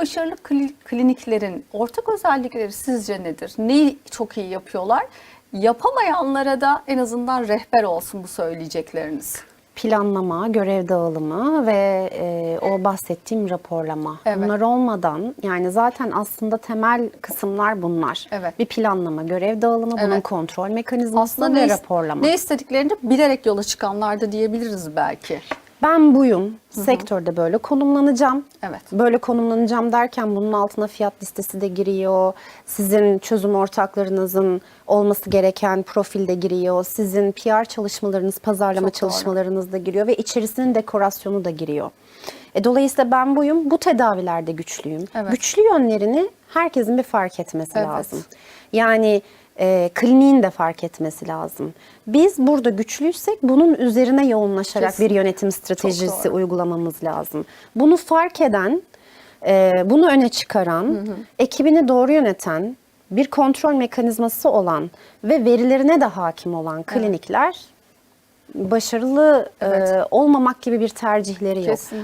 başarılı kli- kliniklerin ortak özellikleri sizce nedir? Neyi çok iyi yapıyorlar? Yapamayanlara da en azından rehber olsun bu söyleyecekleriniz. planlama, görev dağılımı ve e, o bahsettiğim raporlama. Evet. Bunlar olmadan yani zaten aslında temel kısımlar bunlar. Evet. Bir planlama, görev dağılımı, bunun Evet. kontrol mekanizması Aslında ve ne, raporlama. ne istediklerini bilerek yola çıkanlar da diyebiliriz belki. Ben buyum, sektörde böyle konumlanacağım. Evet. Böyle konumlanacağım derken bunun altına fiyat listesi de giriyor. Sizin çözüm ortaklarınızın olması gereken profilde giriyor. Sizin PR çalışmalarınız, pazarlama Çok doğru. çalışmalarınız da giriyor ve içerisinin dekorasyonu da giriyor. E, dolayısıyla ben buyum, bu tedavilerde güçlüyüm. Evet. Güçlü yönlerini herkesin bir fark etmesi Evet. lazım. Yani e, kliniğin de fark etmesi lazım. Biz burada güçlüysek bunun üzerine yoğunlaşarak Kesin. bir yönetim stratejisi uygulamamız lazım. Bunu fark eden, e, bunu öne çıkaran, ekibini doğru yöneten, bir kontrol mekanizması olan ve verilerine de hakim olan klinikler başarılı e, Evet. olmamak gibi bir tercihleri yok. Kesin.